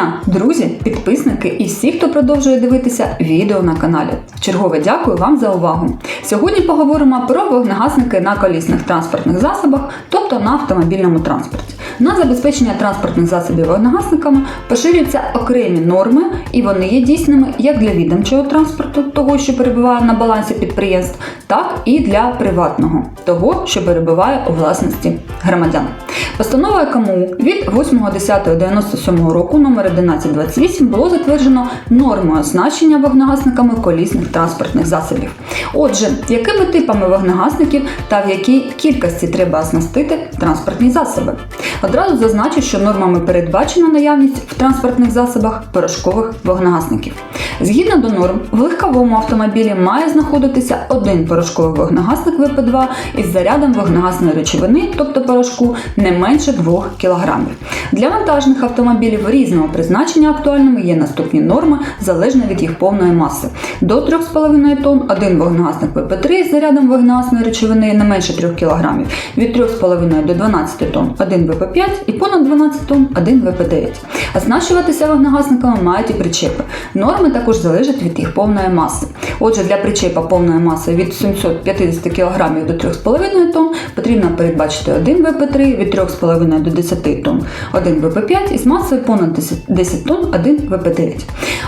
дня, друзі, підписники і всі, хто продовжує дивитися відео на каналі. Чергове дякую вам за увагу. Сьогодні поговоримо про вогнегасники на колісних транспортних засобах, тобто на автомобільному транспорті. На забезпечення транспортних засобів вогнегасниками поширюються окремі норми, і вони є дійсними як для відомчого транспорту, того, що перебуває на балансі підприємств, так і для приватного, того, що перебуває у власності громадян. Постановою КМУ від 8.10.97 року номер 1128 було затверджено нормою оснащення вогнегасниками колісних транспортних засобів. Отже, якими типами вогнегасників та в якій кількості треба оснастити транспортні засоби? Одразу зазначу, що нормами передбачена наявність в транспортних засобах порошкових вогнегасників. Згідно до норм, в легковому автомобілі має знаходитися один порошковий вогнегасник ВП2 із зарядом вогнегасної речовини, тобто порошку, не менше 2 кг. Для вантажних автомобілів різного призначення актуальними є наступні норми залежно від їх повної маси. До 3,5 тонн один вогнегасник ВП3 з зарядом вогнегасної речовини не менше 3 кг, від 3,5 до 12 тонн один ВП5 і понад 12 тонн один ВП9. Оснащуватися вогнегасниками мають і причепи. Норми також залежать від їх повної маси. Отже, для причепа повної маси від 750 кг до 3,5 тонн потрібно передбачити один ВП3 від 3,5 до 10 тонн, один ВП5 із масою понад 10 10 тонн, один ВП9.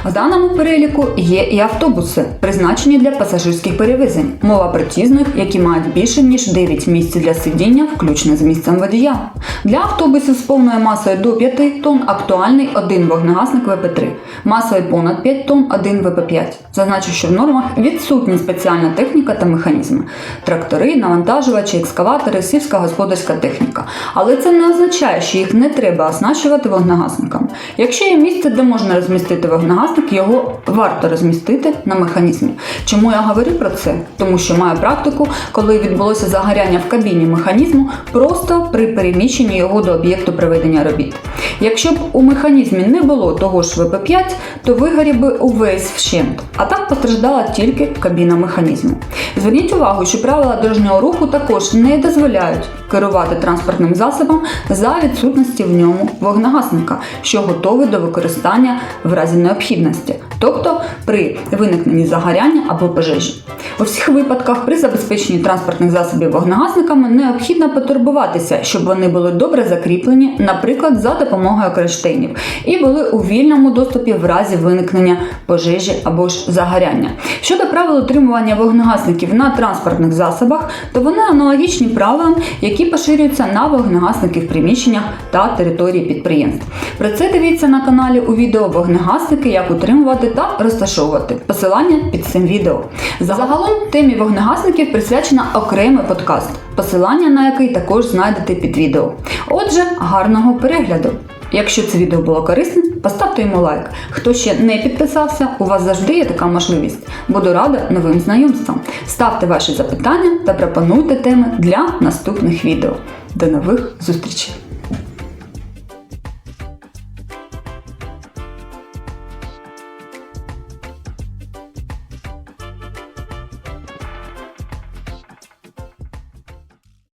В даному переліку є і автобуси, призначені для пасажирських перевезень. Мова про ті з них, які мають більше ніж 9 місць для сидіння, включно з місцем водія. Для автобусів з повною масою до 5 тонн актуальний один вогнегасник ВП3, масою понад 5 тонн один ВП5. Зазначу, що в нормах відсутні спеціальна техніка та механізми: трактори, навантажувачі, екскаватори, сільськогосподарська техніка. Але це не означає, що їх не треба оснащувати вогнегасниками. Якщо є місце, де можна розмістити вогнегасник, його варто розмістити на механізмі. Чому я говорю про це? Тому що маю практику, коли відбулося загоряння в кабіні механізму просто при переміщенні його до об'єкту проведення робіт. Якщо б у механізмі не було того ж ВП5, то вигорів би увесь вщент, а так постраждала тільки кабіна механізму. Зверніть увагу, що правила дорожнього руху також не дозволяють керувати транспортним засобом за відсутності в ньому вогнегасника, що готовий до використання в разі необхідності, тобто при виникненні загоряння або пожежі. У всіх випадках при забезпеченні транспортних засобів вогнегасниками необхідно потурбуватися, щоб вони були добре закріплені, наприклад, за допомогою кронштейнів, і були у вільному доступі в разі виникнення пожежі або ж загоряння. Щодо правил утримування вогнегасників на транспортних засобах, то вони аналогічні правилам, які поширюються на вогнегасники в приміщеннях та території підприємств. Про це дивіться на каналі у відео вогнегасники, як утримувати та розташовувати. Посилання під цим відео. Загалом темі вогнегасників присвячена окремий подкаст, посилання на який також знайдете під відео. Отже, гарного перегляду! Якщо це відео було корисним, поставте йому лайк. Хто ще не підписався, у вас завжди є така можливість. Буду рада новим знайомствам. Ставте ваші запитання та пропонуйте теми для наступних відео. До нових зустрічей!